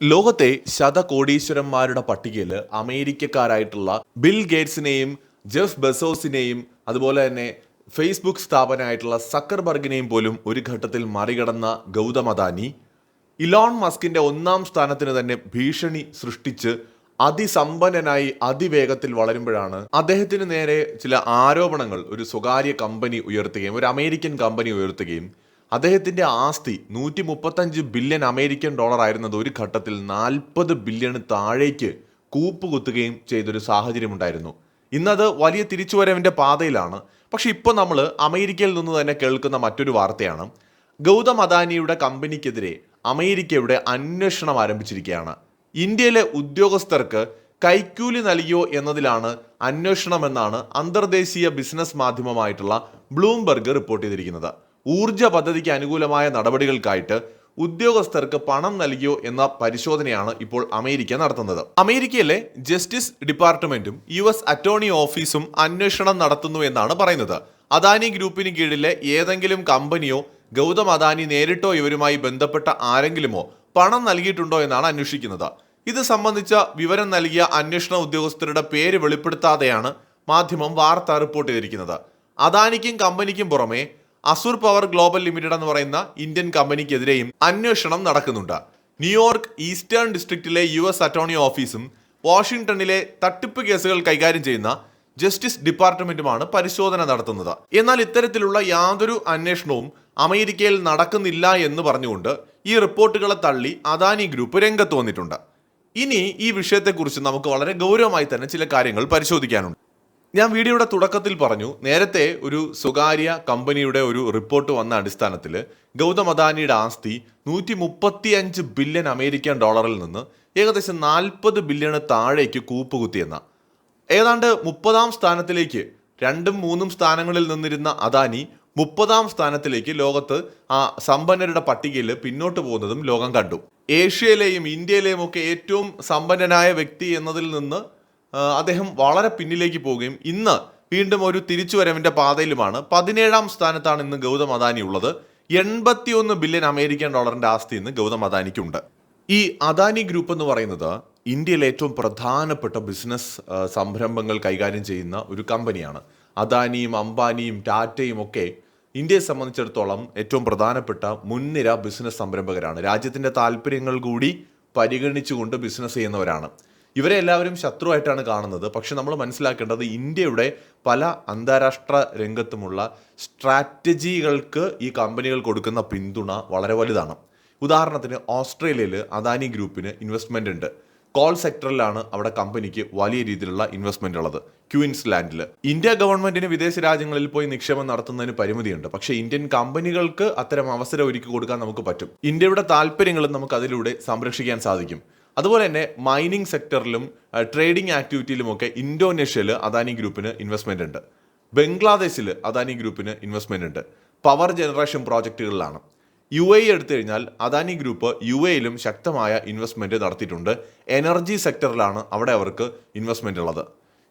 ലോകത്തെ ശതകോടീശ്വരന്മാരുടെ പട്ടികയിൽ അമേരിക്കക്കാരായിട്ടുള്ള bill ഗേറ്റ്സിനെയും Jeff ബെസോസിനെയും അതുപോലെ തന്നെ ഫേസ്ബുക്ക് സ്ഥാപനമായിട്ടുള്ള സക്കർബർഗിനെയും പോലും ഒരു ഘട്ടത്തിൽ മറികടന്ന ഗൗതം അദാനി ഇലോൺ മസ്കിന്റെ ഒന്നാം സ്ഥാനത്തിന് തന്നെ ഭീഷണി സൃഷ്ടിച്ച് അതിസമ്പന്നനായി അതിവേഗത്തിൽ വളരുമ്പോഴാണ് അദ്ദേഹത്തിന് നേരെ ചില ആരോപണങ്ങൾ ഒരു സ്വകാര്യ കമ്പനി ഉയർത്തുകയും ഒരു അമേരിക്കൻ കമ്പനി ഉയർത്തുകയും അദ്ദേഹത്തിന്റെ ആസ്തി നൂറ്റി മുപ്പത്തഞ്ച് ബില്യൺ അമേരിക്കൻ ഡോളർ ആയിരുന്നത് ഒരു ഘട്ടത്തിൽ നാൽപ്പത് ബില്യണ് താഴേക്ക് കൂപ്പുകുത്തുകയും ചെയ്തൊരു സാഹചര്യമുണ്ടായിരുന്നു. ഇന്നത് വലിയ തിരിച്ചുവരവിന്റെ പാതയിലാണ്. പക്ഷെ ഇപ്പോൾ നമ്മൾ അമേരിക്കയിൽ നിന്ന് തന്നെ കേൾക്കുന്ന മറ്റൊരു വാർത്തയാണ്. ഗൗതം അദാനിയുടെ കമ്പനിക്കെതിരെ അമേരിക്കയുടെ അന്വേഷണം ആരംഭിച്ചിരിക്കുകയാണ്. ഇന്ത്യയിലെ ഉദ്യോഗസ്ഥർക്ക് കൈക്കൂലി നൽകിയോ എന്നതിലാണ് അന്വേഷണമെന്നാണ് അന്തർദേശീയ ബിസിനസ് മാധ്യമമായിട്ടുള്ള ബ്ലൂംബർഗ് റിപ്പോർട്ട് ചെയ്തിരിക്കുന്നത്. ഊർജ പദ്ധതിക്ക് അനുകൂലമായ നടപടികൾക്കായിട്ട് ഉദ്യോഗസ്ഥർക്ക് പണം നൽകിയോ എന്ന പരിശോധനയാണ് ഇപ്പോൾ അമേരിക്ക നടത്തുന്നത്. അമേരിക്കയിലെ ജസ്റ്റിസ് ഡിപ്പാർട്ട്മെന്റും യു എസ് അറ്റോർണി ഓഫീസും അന്വേഷണം നടത്തുന്നു എന്നാണ് പറയുന്നത്. അദാനി ഗ്രൂപ്പിന് കീഴിലെ ഏതെങ്കിലും കമ്പനിയോ ഗൗതം അദാനി നേരിട്ടോ ഇവരുമായി ബന്ധപ്പെട്ട ആരെങ്കിലുമോ പണം നൽകിയിട്ടുണ്ടോ എന്നാണ് അന്വേഷിക്കുന്നത്. ഇത് സംബന്ധിച്ച വിവരം നൽകിയ അന്വേഷണ ഉദ്യോഗസ്ഥരുടെ പേര് വെളിപ്പെടുത്താതെയാണ് മാധ്യമം വാർത്ത റിപ്പോർട്ട് ചെയ്തിരിക്കുന്നത്. അദാനിക്കും കമ്പനിക്കും പുറമെ അസുർ പവർ ഗ്ലോബൽ ലിമിറ്റഡ് എന്ന് പറയുന്ന ഇന്ത്യൻ കമ്പനിക്കെതിരെയും അന്വേഷണം നടക്കുന്നുണ്ട്. ന്യൂയോർക്ക് ഈസ്റ്റേൺ ഡിസ്ട്രിക്റ്റിലെ യു എസ് അറ്റോർണി ഓഫീസും വാഷിംഗ്ടണിലെ തട്ടിപ്പ് കേസുകൾ കൈകാര്യം ചെയ്യുന്ന ജസ്റ്റിസ് ഡിപ്പാർട്ട്മെന്റുമാണ് പരിശോധന നടത്തുന്നത്. എന്നാൽ ഇത്തരത്തിലുള്ള യാതൊരു അന്വേഷണവും അമേരിക്കയിൽ നടക്കുന്നില്ല എന്ന് പറഞ്ഞുകൊണ്ട് ഈ റിപ്പോർട്ടുകളെ തള്ളി അദാനി ഗ്രൂപ്പ് രംഗത്ത് വന്നിട്ടുണ്ട്. ഇനി ഈ വിഷയത്തെക്കുറിച്ച് നമുക്ക് വളരെ ഗൗരവമായി തന്നെ ചില കാര്യങ്ങൾ പരിശോധിക്കാനുണ്ട്. ഞാൻ വീഡിയോയുടെ തുടക്കത്തിൽ പറഞ്ഞു നേരത്തെ ഒരു സ്വകാര്യ കമ്പനിയുടെ ഒരു റിപ്പോർട്ട് വന്ന അടിസ്ഥാനത്തിൽ ഗൗതം അദാനിയുടെ ആസ്തി നൂറ്റി മുപ്പത്തിയഞ്ച് ബില്യൺ അമേരിക്കൻ ഡോളറിൽ നിന്ന് ഏകദേശം നാൽപ്പത് ബില്യണ് താഴേക്ക് കൂപ്പുകുത്തിയെന്ന. ഏതാണ്ട് മുപ്പതാം സ്ഥാനത്തിലേക്ക് രണ്ടും മൂന്നും സ്ഥാനങ്ങളിൽ നിന്നിരുന്ന അദാനി മുപ്പതാം സ്ഥാനത്തിലേക്ക് ലോകത്ത് ആ സമ്പന്നരുടെ പട്ടികയിൽ പിന്നോട്ട് പോകുന്നതും ലോകം കണ്ടു. ഏഷ്യയിലെയും ഇന്ത്യയിലെയും ഒക്കെ ഏറ്റവും സമ്പന്നനായ വ്യക്തി എന്നതിൽ നിന്ന് അദ്ദേഹം വളരെ പിന്നിലേക്ക് പോവുകയും ഇന്ന് വീണ്ടും ഒരു തിരിച്ചുവരവിന്റെ പാതയിലുമാണ്. പതിനേഴാം സ്ഥാനത്താണ് ഇന്ന് ഗൗതം അദാനി ഉള്ളത്. എൺപത്തിയൊന്ന് ബില്യൺ അമേരിക്കൻ ഡോളറിന്റെ ആസ്തി ഇന്ന് ഗൗതം അദാനിക്കുണ്ട്. ഈ അദാനി ഗ്രൂപ്പ് എന്ന് പറയുന്നത് ഇന്ത്യയിലെ ഏറ്റവും പ്രധാനപ്പെട്ട ബിസിനസ് സംരംഭങ്ങൾ കൈകാര്യം ചെയ്യുന്ന ഒരു കമ്പനിയാണ്. അദാനിയും അംബാനിയും ടാറ്റയും ഒക്കെ ഇന്ത്യയെ സംബന്ധിച്ചിടത്തോളം ഏറ്റവും പ്രധാനപ്പെട്ട മുൻനിര ബിസിനസ് സംരംഭകരാണ്. രാജ്യത്തിന്റെ താല്പര്യങ്ങൾ കൂടി പരിഗണിച്ചുകൊണ്ട് ബിസിനസ് ചെയ്യുന്നവരാണ്. ഇവരെ എല്ലാവരും ശത്രുവായിട്ടാണ് കാണുന്നത്. പക്ഷെ നമ്മൾ മനസ്സിലാക്കേണ്ടത് ഇന്ത്യയുടെ പല അന്താരാഷ്ട്ര രംഗത്തുമുള്ള സ്ട്രാറ്റജികൾക്ക് ഈ കമ്പനികൾ കൊടുക്കുന്ന പിന്തുണ വളരെ വലുതാണ്. ഉദാഹരണത്തിന് ഓസ്ട്രേലിയയിൽ അദാനി ഗ്രൂപ്പിന് ഇൻവെസ്റ്റ്മെന്റ് ഉണ്ട്. കോൾ സെക്ടറിലാണ് അവിടെ കമ്പനിക്ക് വലിയ രീതിയിലുള്ള ഇൻവെസ്റ്റ്മെന്റ് ഉള്ളത്. ക്യൂൻസ്ലാൻഡിൽ ഇന്ത്യ ഗവൺമെന്റിന് വിദേശ രാജ്യങ്ങളിൽ പോയി നിക്ഷേപം നടത്തുന്നതിന് പരിമിതിയുണ്ട്. പക്ഷേ ഇന്ത്യൻ കമ്പനികൾക്ക് അത്തരം അവസരം ഒരുക്കി കൊടുക്കാൻ നമുക്ക് പറ്റും. ഇന്ത്യയുടെ താല്പര്യങ്ങളും നമുക്ക് അതിലൂടെ സംരക്ഷിക്കാൻ സാധിക്കും. അതുപോലെ തന്നെ മൈനിങ് സെക്ടറിലും ട്രേഡിംഗ് ആക്ടിവിറ്റിയിലുമൊക്കെ ഇൻഡോനേഷ്യയിൽ അദാനി ഗ്രൂപ്പിന് ഇൻവെസ്റ്റ്മെന്റ് ഉണ്ട്. ബംഗ്ലാദേശിൽ അദാനി ഗ്രൂപ്പിന് ഇൻവെസ്റ്റ്മെന്റ് ഉണ്ട്. പവർ ജനറേഷൻ പ്രോജക്റ്റുകളിലാണ് യു എ എടുത്തു കഴിഞ്ഞാൽ അദാനി ഗ്രൂപ്പ് യു എയിലും ശക്തമായ ഇൻവെസ്റ്റ്മെന്റ് നടത്തിയിട്ടുണ്ട്. എനർജി സെക്ടറിലാണ് അവിടെ അവർക്ക് ഇൻവെസ്റ്റ്മെന്റ് ഉള്ളത്.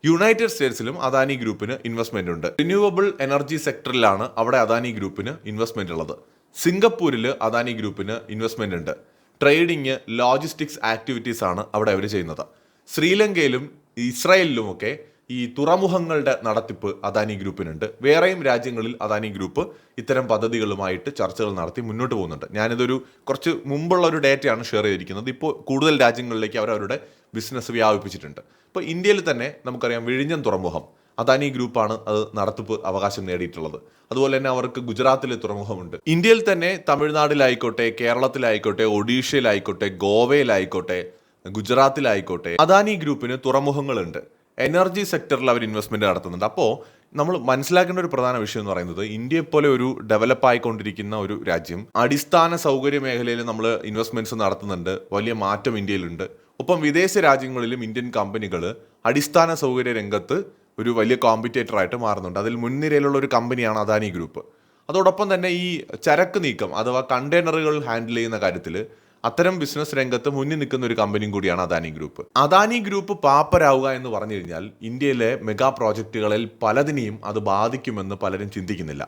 യുണൈറ്റഡ് സ്റ്റേറ്റ്സിലും അദാനി ഗ്രൂപ്പിന് ഇൻവെസ്റ്റ്മെന്റ് ഉണ്ട്. റിന്യൂവബിൾ എനർജി സെക്ടറിലാണ് അവിടെ അദാനി ഗ്രൂപ്പിന് ഇൻവെസ്റ്റ്മെന്റ് ഉള്ളത്. സിംഗപ്പൂരിൽ അദാനി ഗ്രൂപ്പിന് ഇൻവെസ്റ്റ്മെന്റ് ഉണ്ട്. ട്രേഡിംഗ് ലോജിസ്റ്റിക്സ് ആക്ടിവിറ്റീസ് ആണ് അവിടെ അവർ ചെയ്യുന്നത്. ശ്രീലങ്കയിലും ഇസ്രായേലിലുമൊക്കെ ഈ തുറമുഖങ്ങളുടെ നടത്തിപ്പ് അദാനി ഗ്രൂപ്പിനുണ്ട്. വേറെയും രാജ്യങ്ങളിൽ അദാനി ഗ്രൂപ്പ് ഇത്തരം പദ്ധതികളുമായിട്ട് ചർച്ചകൾ നടത്തി മുന്നോട്ട് പോകുന്നുണ്ട്. ഞാനിതൊരു കുറച്ച് മുമ്പുള്ള ഒരു ഡേറ്റയാണ് ഷെയർ ചെയ്തിരിക്കുന്നത്. ഇപ്പോൾ കൂടുതൽ രാജ്യങ്ങളിലേക്ക് അവർ അവരുടെ ബിസിനസ് വ്യാപിപ്പിച്ചിട്ടുണ്ട്. ഇപ്പോൾ ഇന്ത്യയിൽ തന്നെ നമുക്കറിയാം വിഴിഞ്ഞം തുറമുഖം. അദാനി ഗ്രൂപ്പാണ് അത് നടത്തിപ്പ് അവകാശം നേടിയിട്ടുള്ളത്. അതുപോലെ തന്നെ അവർക്ക് ഗുജറാത്തിലെ തുറമുഖമുണ്ട്. ഇന്ത്യയിൽ തന്നെ തമിഴ്നാട്ടിലായിക്കോട്ടെ കേരളത്തിലായിക്കോട്ടെ ഒഡീഷയിലായിക്കോട്ടെ ഗോവയിലായിക്കോട്ടെ ഗുജറാത്തിലായിക്കോട്ടെ അദാനി ഗ്രൂപ്പിന് തുറമുഖങ്ങളുണ്ട്. എനർജി സെക്ടറിൽ അവർ ഇൻവെസ്റ്റ്മെന്റ് നടത്തുന്നുണ്ട്. അപ്പോൾ നമ്മൾ മനസ്സിലാക്കേണ്ട ഒരു പ്രധാന വിഷയം എന്ന് പറയുന്നത് ഇന്ത്യയെ പോലെ ഒരു ഡെവലപ്പ് ആയിക്കൊണ്ടിരിക്കുന്ന ഒരു രാജ്യം. അടിസ്ഥാന സൗകര്യ മേഖലയിൽ നമ്മൾ ഇൻവെസ്റ്റ്മെന്റ്സ് നടത്തുന്നുണ്ട്. വലിയ മാറ്റം ഇന്ത്യയിലുണ്ട്. ഒപ്പം വിദേശ രാജ്യങ്ങളിലും ഇന്ത്യൻ കമ്പനികൾ അടിസ്ഥാന സൗകര്യ രംഗത്ത് ഒരു വലിയ കോമ്പറ്റേറ്റർ ആയിട്ട് മാറുന്നുണ്ട്. അതിൽ മുൻനിരയിലുള്ള ഒരു കമ്പനിയാണ് അദാനി ഗ്രൂപ്പ് അതോടൊപ്പം തന്നെ ഈ ചരക്ക് നീക്കം അഥവാ കണ്ടെയ്നറുകൾ ഹാൻഡിൽ ചെയ്യുന്ന കാര്യത്തിൽ അത്തരം ബിസിനസ് രംഗത്ത് മുന്നിൽ നിൽക്കുന്ന ഒരു കമ്പനിയും കൂടിയാണ് അദാനി ഗ്രൂപ്പ് അദാനി ഗ്രൂപ്പ് പാപ്പരാവുക എന്ന് പറഞ്ഞു കഴിഞ്ഞാൽ ഇന്ത്യയിലെ മെഗാ പ്രോജക്റ്റുകളിൽ പലതിനെയും അത് ബാധിക്കുമെന്ന് പലരും ചിന്തിക്കുന്നില്ല.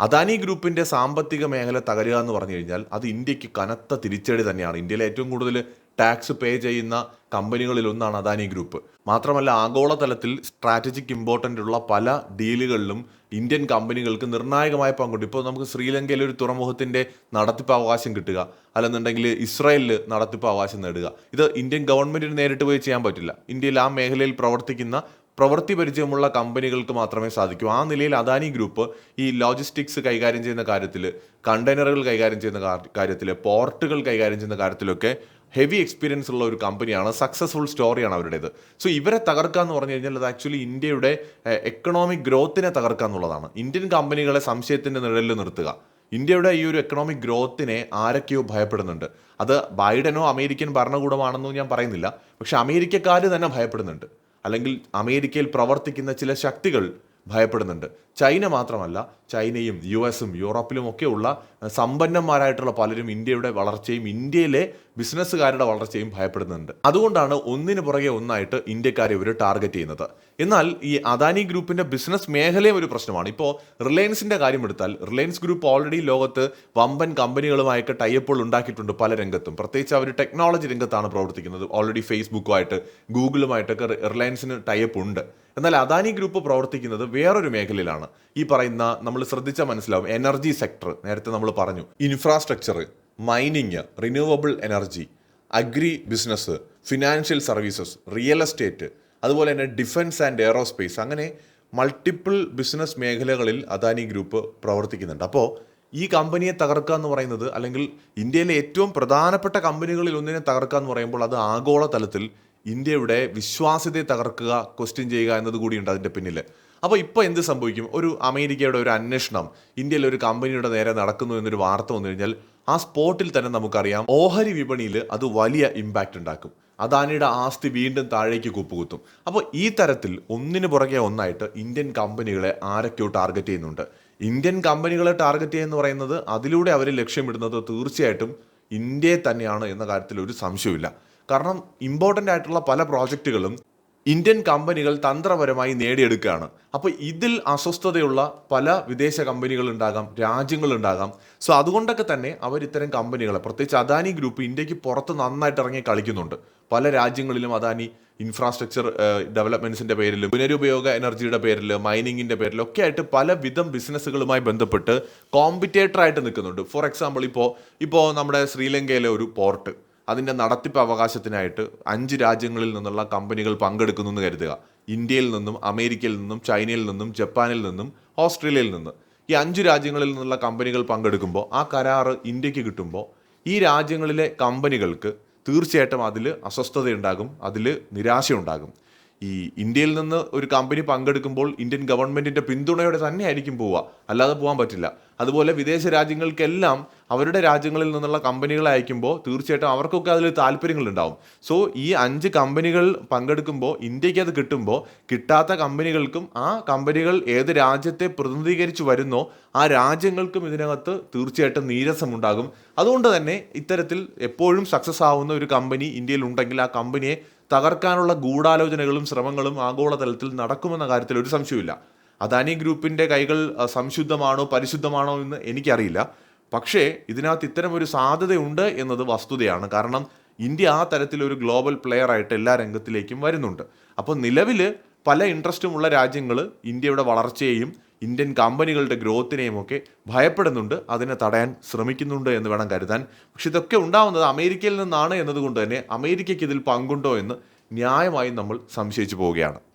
അദാനി ഗ്രൂപ്പിന്റെ സാമ്പത്തിക മേഖല തകരുക എന്ന് പറഞ്ഞു കഴിഞ്ഞാൽ അത് ഇന്ത്യയ്ക്ക് കനത്ത തിരിച്ചടി തന്നെയാണ്. ഇന്ത്യയിലെ ഏറ്റവും കൂടുതൽ ടാക്സ് പേ ചെയ്യുന്ന കമ്പനികളിൽ ഒന്നാണ് അദാനി ഗ്രൂപ്പ്. മാത്രമല്ല ആഗോളതലത്തിൽ സ്ട്രാറ്റജിക് ഇമ്പോർട്ടന്റ് ഉള്ള പല ഡീലുകളിലും ഇന്ത്യൻ കമ്പനികൾക്ക് നിർണായകമായ പങ്കുണ്ട്. ഇപ്പോൾ നമുക്ക് ശ്രീലങ്കയിൽ ഒരു തുറമുഖത്തിന്റെ നടത്തിപ്പ് അവകാശം കിട്ടുക അല്ലെന്നുണ്ടെങ്കിൽ ഇസ്രായേലിൽ നടത്തിപ്പ് അവകാശം നേടുക. ഇത് ഇന്ത്യൻ ഗവൺമെന്റിന് നേരിട്ട് പോയി ചെയ്യാൻ പറ്റില്ല. ഇന്ത്യയിൽ ആ മേഖലയിൽ പ്രവർത്തിക്കുന്ന പ്രവൃത്തി പരിചയമുള്ള കമ്പനികൾക്ക് മാത്രമേ സാധിക്കൂ. ആ നിലയിൽ അദാനി ഗ്രൂപ്പ് ഈ ലോജിസ്റ്റിക്സ് കൈകാര്യം ചെയ്യുന്ന കാര്യത്തിൽ കണ്ടെയ്നറുകൾ കൈകാര്യം ചെയ്യുന്ന കാര്യത്തിൽ പോർട്ടുകൾ കൈകാര്യം ചെയ്യുന്ന കാര്യത്തിലൊക്കെ ഹെവി എക്സ്പീരിയൻസ് ഉള്ള ഒരു കമ്പനിയാണ് സക്സസ്ഫുൾ സ്റ്റോറിയാണ് അവരുടേത്. സോ ഇവരെ തകർക്കുക എന്ന് പറഞ്ഞു കഴിഞ്ഞാൽ അത് ആക്ച്വലി ഇന്ത്യയുടെ എക്കണോമിക് ഗ്രോത്തിനെ തകർക്കുക എന്നുള്ളതാണ്. ഇന്ത്യൻ കമ്പനികളെ സംശയത്തിന്റെ നിഴലിൽ നിർത്തുക. ഇന്ത്യയുടെ ഈ ഒരു എക്കണോമിക് ഗ്രോത്തിനെ ആരൊക്കെയോ ഭയപ്പെടുന്നുണ്ട്. അത് ബൈഡനോ അമേരിക്കൻ ഭരണകൂടമാണെന്നോ ഞാൻ പറയുന്നില്ല. പക്ഷെ അമേരിക്കക്കാർ തന്നെ ഭയപ്പെടുന്നുണ്ട്. അല്ലെങ്കിൽ അമേരിക്കയിൽ പ്രവർത്തിക്കുന്ന ചില ശക്തികൾ ഭയപ്പെടുന്നുണ്ട്. ചൈന മാത്രമല്ല ചൈനയും യു എസും യൂറോപ്പിലും ഒക്കെ ഉള്ള സമ്പന്നന്മാരായിട്ടുള്ള പലരും ഇന്ത്യയുടെ വളർച്ചയും ഇന്ത്യയിലെ ബിസിനസ്സുകാരുടെ വളർച്ചയും ഭയപ്പെടുന്നുണ്ട്. അതുകൊണ്ടാണ് ഒന്നിനു പുറകെ ഒന്നായിട്ട് ഇന്ത്യക്കാരെ ഇവർ ടാർഗറ്റ് ചെയ്യുന്നത്. എന്നാൽ ഈ അദാനി ഗ്രൂപ്പിന്റെ ബിസിനസ് മേഖലയും ഒരു പ്രശ്നമാണ്. ഇപ്പോൾ റിലയൻസിന്റെ കാര്യം എടുത്താൽ റിലയൻസ് ഗ്രൂപ്പ് ഓൾറെഡി ലോകത്ത് വമ്പൻ കമ്പനികളുമായൊക്കെ ടൈപ്പുകൾ ഉണ്ടാക്കിയിട്ടുണ്ട് പല രംഗത്തും. പ്രത്യേകിച്ച് അവർ ടെക്നോളജി രംഗത്താണ് പ്രവർത്തിക്കുന്നത്. ഓൾറെഡി ഫേസ്ബുക്കുമായിട്ട് ഗൂഗിളുമായിട്ടൊക്കെ റിലയൻസിന് ടൈപ്പ് ഉണ്ട്. എന്നാൽ അദാനി ഗ്രൂപ്പ് പ്രവർത്തിക്കുന്നത് വേറൊരു മേഖലയിലാണ്. ഈ പറയുന്ന നമ്മൾ ശ്രദ്ധിച്ചാൽ മനസ്സിലാവും. എനർജി സെക്ടർ നേരത്തെ നമ്മൾ പറഞ്ഞു. Infrastructure mining renewable energy agri business financial services real estate അതുപോലെ തന്നെ ഡിഫൻസ് ആൻഡ് എയറോസ്പേസ് അങ്ങനെ മൾട്ടിപ്പിൾ ബിസിനസ് മേഖലകളിൽ അദാനി ഗ്രൂപ്പ് പ്രവർത്തിക്കുന്നുണ്ട്. അപ്പോൾ ഈ കമ്പനിയെ തകർക്കുക എന്ന് പറയുന്നത് അല്ലെങ്കിൽ ഇന്ത്യയിലെ ഏറ്റവും പ്രധാനപ്പെട്ട കമ്പനികളിൽ ഒന്നിനെ തകർക്കുക എന്ന് പറയുമ്പോൾ അത് ആഗോള തലത്തിൽ ഇന്ത്യയുടെ വിശ്വാസ്യതയെ തകർക്കുക ക്വസ്റ്റ്യൻ ചെയ്യുക എന്നത് കൂടിയുണ്ട് അതിന്റെ പിന്നിൽ അപ്പോൾ ഇപ്പോൾ എന്ത് സംഭവിക്കും? ഒരു അമേരിക്കയുടെ ഒരു അന്വേഷണം ഇന്ത്യയിൽ ഒരു കമ്പനിയുടെ നേരെ നടക്കുന്നു എന്നൊരു വാർത്ത വന്നു കഴിഞ്ഞാൽ ആ സ്പോട്ടിൽ തന്നെ നമുക്കറിയാം ഓഹരി വിപണിയിൽ അത് വലിയ ഇമ്പാക്റ്റ് ഉണ്ടാക്കും. അദാനിയുടെ ആസ്തി വീണ്ടും താഴേക്ക് കുപ്പുകുത്തും. അപ്പോൾ ഈ തരത്തിൽ ഒന്നിനു പുറകെ ഒന്നായിട്ട് ഇന്ത്യൻ കമ്പനികളെ ആരൊക്കെയോ ടാർഗറ്റ് ചെയ്യുന്നുണ്ട്. ഇന്ത്യൻ കമ്പനികളെ ടാർഗറ്റ് ചെയ്യുക എന്ന് പറയുന്നത് അതിലൂടെ അവർ ലക്ഷ്യമിടുന്നത് തീർച്ചയായിട്ടും ഇന്ത്യയെ തന്നെയാണ് എന്ന കാര്യത്തിൽ ഒരു സംശയമില്ല കാരണം ഇമ്പോർട്ടന്റ് ആയിട്ടുള്ള പല പ്രോജക്റ്റുകളും ഇന്ത്യൻ കമ്പനികൾ തന്ത്രപരമായി നേടിയെടുക്കുകയാണ്. അപ്പോൾ ഇതിൽ അസ്വസ്ഥതയുള്ള പല വിദേശ കമ്പനികൾ ഉണ്ടാകാം രാജ്യങ്ങൾ ഉണ്ടാകാം. സോ അതുകൊണ്ടൊക്കെ തന്നെ അവർ ഇത്തരം കമ്പനികളെ പ്രത്യേകിച്ച് അദാനി ഗ്രൂപ്പ് ഇന്ത്യയ്ക്ക് പുറത്ത് നന്നായിട്ട് ഇറങ്ങി കളിക്കുന്നുണ്ട്. പല രാജ്യങ്ങളിലും അദാനി ഇൻഫ്രാസ്ട്രക്ചർ ഡെവലപ്മെന്റ്സിന്റെ പേരിൽ പുനരുപയോഗ എനർജിയുടെ പേരിൽ മൈനിങ്ങിന്റെ പേരിൽ ഒക്കെ ആയിട്ട് പലവിധം ബിസിനസ്സുകളുമായി ബന്ധപ്പെട്ട് കോമ്പറ്റേറ്ററായിട്ട് നിൽക്കുന്നുണ്ട്. ഫോർ എക്സാമ്പിൾ ഇപ്പോൾ ഇപ്പോൾ നമ്മുടെ ശ്രീലങ്കയിലെ ഒരു പോർട്ട് അതിന്റെ നടത്തിപ്പ് അവകാശത്തിനായിട്ട് അഞ്ച് രാജ്യങ്ങളിൽ നിന്നുള്ള കമ്പനികൾ പങ്കെടുക്കുന്നു എന്ന് കരുതുക. ഇന്ത്യയിൽ നിന്നും അമേരിക്കയിൽ നിന്നും ചൈനയിൽ നിന്നും ജപ്പാനിൽ നിന്നും ഓസ്ട്രേലിയയിൽ നിന്ന്. ഈ അഞ്ച് രാജ്യങ്ങളിൽ നിന്നുള്ള കമ്പനികൾ പങ്കെടുക്കുമ്പോൾ ആ കരാറ് ഇന്ത്യയ്ക്ക് കിട്ടുമ്പോൾ ഈ രാജ്യങ്ങളിലെ കമ്പനികൾക്ക് തീർച്ചയായിട്ടും അതിൽ അസ്വസ്ഥതയുണ്ടാകും അതിൽ നിരാശയുണ്ടാകും. ഈ ഇന്ത്യയിൽ നിന്ന് ഒരു കമ്പനി പങ്കെടുക്കുമ്പോൾ ഇന്ത്യൻ ഗവൺമെന്റിന്റെ പിന്തുണയോടെ തന്നെ ആയിരിക്കും പോവുക. അല്ലാതെ പോകാൻ പറ്റില്ല. അതുപോലെ വിദേശ രാജ്യങ്ങൾക്കെല്ലാം അവരുടെ രാജ്യങ്ങളിൽ നിന്നുള്ള കമ്പനികൾ അയക്കുമ്പോൾ തീർച്ചയായിട്ടും അവർക്കൊക്കെ അതിൽ താല്പര്യങ്ങളുണ്ടാവും. സോ ഈ അഞ്ച് കമ്പനികൾ പങ്കെടുക്കുമ്പോൾ ഇന്ത്യയ്ക്ക് അത് കിട്ടുമ്പോൾ കിട്ടാത്ത കമ്പനികൾക്കും ആ കമ്പനികൾ ഏത് രാജ്യത്തെ പ്രതിനിധീകരിച്ച് വരുന്നോ ആ രാജ്യങ്ങൾക്കും ഇതിനകത്ത് തീർച്ചയായിട്ടും നീരസമുണ്ടാകും. അതുകൊണ്ട് തന്നെ ഇത്തരത്തിൽ എപ്പോഴും സക്സസ് ആവുന്ന ഒരു കമ്പനി ഇന്ത്യയിൽ ഉണ്ടെങ്കിൽ ആ കമ്പനിയെ തകർക്കാനുള്ള ഗൂഢാലോചനകളും ശ്രമങ്ങളും ആഗോളതലത്തിൽ നടക്കുമെന്ന കാര്യത്തിൽ ഒരു സംശയമില്ല അദാനി ഗ്രൂപ്പിന്റെ കൈകൾ സംശുദ്ധമാണോ പരിശുദ്ധമാണോ എന്ന് എനിക്കറിയില്ല. പക്ഷേ ഇതിനകത്ത് ഇത്തരം ഒരു സാധ്യതയുണ്ട് എന്നത് വസ്തുതയാണ്. കാരണം ഇന്ത്യ ആ തരത്തിലൊരു ഗ്ലോബൽ പ്ലെയർ ആയിട്ട് എല്ലാ രംഗത്തിലേക്കും വരുന്നുണ്ട്. അപ്പോൾ നിലവിൽ പല ഇൻട്രസ്റ്റുമുള്ള രാജ്യങ്ങൾ ഇന്ത്യയുടെ വളർച്ചയെയും ഇന്ത്യൻ കമ്പനികളുടെ ഗ്രോത്തിനെയും ഒക്കെ ഭയപ്പെടുന്നുണ്ട് അതിനെ തടയാൻ ശ്രമിക്കുന്നുണ്ട് എന്ന് വേണം കരുതാൻ. പക്ഷെ ഇതൊക്കെ ഉണ്ടാവുന്നത് അമേരിക്കയിൽ നിന്നാണ് എന്നതുകൊണ്ട് തന്നെ അമേരിക്കയ്ക്ക് ഇതിൽ പങ്കുണ്ടോ എന്ന് ന്യായമായും നമ്മൾ സംശയിച്ചു പോവുകയാണ്.